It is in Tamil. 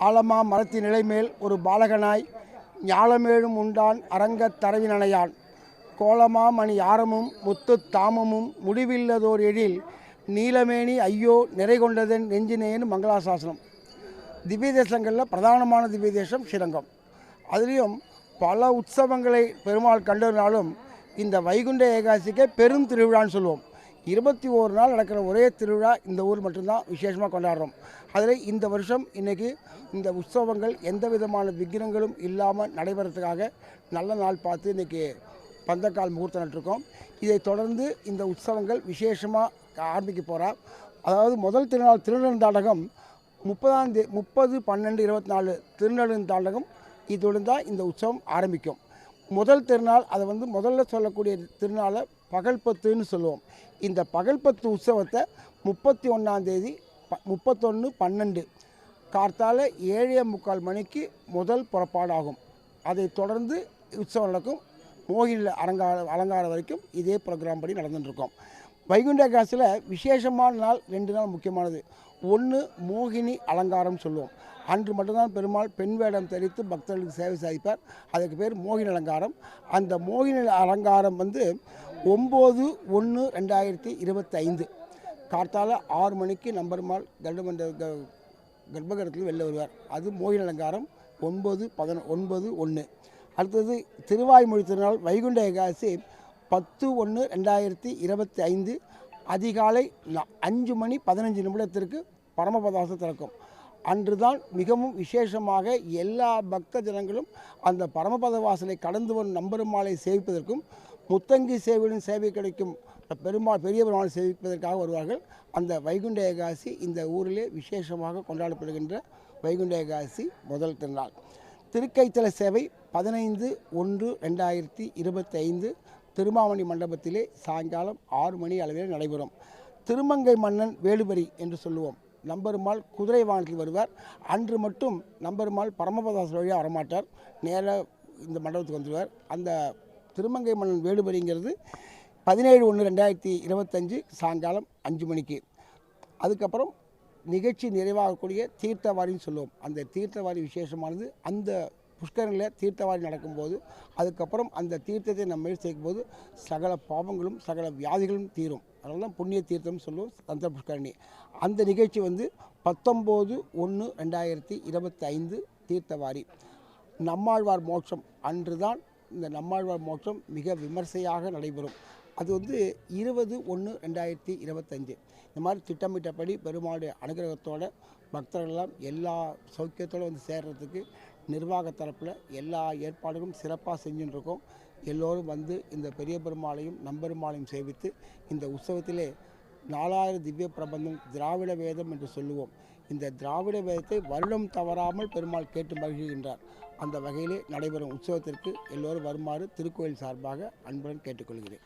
ஆலமா மரத்தின் நிலைமேல் ஒரு பாலகனாய் ஞாலமேழும் உண்டான் அரங்கத் தரவினனையான். கோலமா மணி ஆரமும் முத்து தாமமும் முடிவில்லதோர் எழில் நீலமேனி ஐயோ நிறை கொண்டதன் நெஞ்சினேன்னு மங்களாசாசனம். திவ்ய தேசங்களில் பிரதானமான திவ்ய தேசம் ஸ்ரீரங்கம். அதுலேயும் பல உற்சவங்களை பெருமாள் கண்டறினாலும் இந்த வைகுண்ட ஏகாசிக்கே பெரும் திருவிழான்னு சொல்லுவோம். இருபத்தி ஓரு நாள் நடக்கிற ஒரே திருவிழா இந்த ஊர் மட்டும்தான் விசேஷமாக கொண்டாடுறோம். அதில் இந்த வருஷம் இன்றைக்கி இந்த உற்சவங்கள் எந்த விதமான விக்கிரங்களும் இல்லாமல் நடைபெறத்துக்காக நல்ல நாள் பார்த்து இன்றைக்கி பந்தக்கால் முகூர்த்தம் நட்டிருக்கோம். இதை தொடர்ந்து இந்த உற்சவங்கள் விசேஷமாக ஆரம்பிக்க போகிறா அதாவது முதல் திருநாள் திருநெடுந்தாண்டகம் முப்பதாம் தே முப்பது பன்னெண்டு இருபத்தி நாலு திருநெடுந்தாண்டகம் இதோடு தான் இந்த உற்சவம் ஆரம்பிக்கும். முதல் திருநாள் அதை வந்து முதல்ல சொல்லக்கூடிய திருநாளை பகல்பத்துன்னு சொல்லுவோம். இந்த பகல்பத்து உற்சவத்தை முப்பத்தி ஒன்றாந்தேதி ப முப்பத்தொன்று பன்னெண்டு. கார்த்தால ஏழே முக்கால் மணிக்கு முதல் புறப்பாடாகும். அதை தொடர்ந்து உற்சவம் நடக்கும். மோகினி அலங்கார அலங்காரம் வரைக்கும் இதே ப்ரோக்ராம் படி நடந்துட்டுருக்கோம். வைகுண்ட காசில் விசேஷமான நாள் ரெண்டு நாள் முக்கியமானது. ஒன்று மோகினி அலங்காரம் சொல்லுவோம். அன்று மட்டும்தான் பெருமாள் பெண் வேடம் தெரிவித்து பக்தர்களுக்கு சேவை சாதிப்பார். அதுக்கு பேர் மோகினி அலங்காரம். அந்த மோகினி அலங்காரம் வந்து ஒம்பது ஒன்று ரெண்டாயிரத்தி இருபத்தைந்து. கார்த்தால ஆறு மணிக்கு நம்பெருமாள் கருடமண்ட க வெளில வருவார். அது மோகினி அலங்காரம் ஒன்பது பதினொ ஒன்பது ஒன்று. அடுத்தது திருவாய்மொழி திருநாள் வைகுண்ட ஏகாசி பத்து ஒன்று ரெண்டாயிரத்தி இருபத்தி ஐந்து அதிகாலை அஞ்சு மணி பதினஞ்சு நிமிடத்திற்கு பரமபதாசம் திறக்கும். அன்றுதான் மிகவும் விசேஷமாக எல்லா பக்த ஜனங்களும் அந்த பரமபத வாசலை கடந்து வரும் நம்பெருமாளை சேவிப்பதற்கும் முத்தங்கி சேவையுடன் சேவை கிடைக்கும் பெருமாள் பெரியபெருமாளை சேவிப்பதற்காக வருவார்கள். அந்த வைகுண்ட ஏகாசி இந்த ஊரிலே விசேஷமாக கொண்டாடப்படுகின்ற வைகுண்ட ஏகாசி முதல் திருநாள். திருக்கைத்தல சேவை பதினைந்து ஒன்று ரெண்டாயிரத்தி இருபத்தைந்து திருமாவணி மண்டபத்திலே சாயங்காலம் ஆறு மணி அளவில் நடைபெறும். திருமங்கை மன்னன் வேலுபரி என்று சொல்லுவோம். நம்பெருமாள் குதிரை வாகனத்தில் வருவார். அன்று மட்டும் நம்பெருமாள் பரமபதாசர் வழியாக வரமாட்டார். நேராக இந்த மண்டபத்துக்கு வந்துடுவார். அந்த திருமங்கை மன்னன் வேலுபரிங்கிறது பதினேழு ஒன்று ரெண்டாயிரத்தி இருபத்தஞ்சு சாயங்காலம் அஞ்சு மணிக்கு. அதுக்கப்புறம் நிகழ்ச்சி நிறைவாகக்கூடிய தீர்த்தவாரின்னு சொல்லுவோம். அந்த தீர்த்தவாரி விசேஷமானது அந்த புஷ்கரங்களில் தீர்த்தவாரி நடக்கும்போது அதுக்கப்புறம் அந்த தீர்த்தத்தை நம்ம சேர்க்கும்போது சகல பாவங்களும் சகல வியாதிகளும் தீரும். அதனால தான் புண்ணிய தீர்த்தம்னு சொல்லுவோம் அந்த புஷ்கரணி. அந்த நிகழ்ச்சி வந்து பத்தொம்போது ஒன்று ரெண்டாயிரத்தி இருபத்தி ஐந்து தீர்த்தவாரி. நம்மாழ்வார் மோட்சம். அன்று தான் இந்த நம்மாழ்வார் மோட்சம் மிக விமர்சையாக நடைபெறும். அது வந்து இருபது ஒன்று ரெண்டாயிரத்தி இருபத்தஞ்சு இந்த மாதிரி திட்டமிட்டபடி பெருமாளுடைய அனுகிரகத்தோட பக்தர்கள்லாம் எல்லா சௌக்கியத்தோடு வந்து சேர்றதுக்கு நிர்வாக தரப்பில் எல்லா ஏற்பாடுகளும் சிறப்பாக செஞ்சுட்டு இருக்கோம் எல்லோரும் வந்து இந்த பெரிய பெருமாளையும் நம்பெருமாளையும் சேவித்து இந்த உற்சவத்திலே நாலாயிரம் திவ்ய பிரபந்தம் திராவிட வேதம் என்று சொல்லுவோம். இந்த திராவிட வேதத்தை வருடம் தவறாமல் பெருமாள் கேட்டு மகிழ்கின்றார். அந்த வகையிலே நடைபெறும் உற்சவத்திற்கு எல்லோரும் வருமாறு திருக்கோயில் சார்பாக அன்புடன் கேட்டுக்கொள்கிறேன்.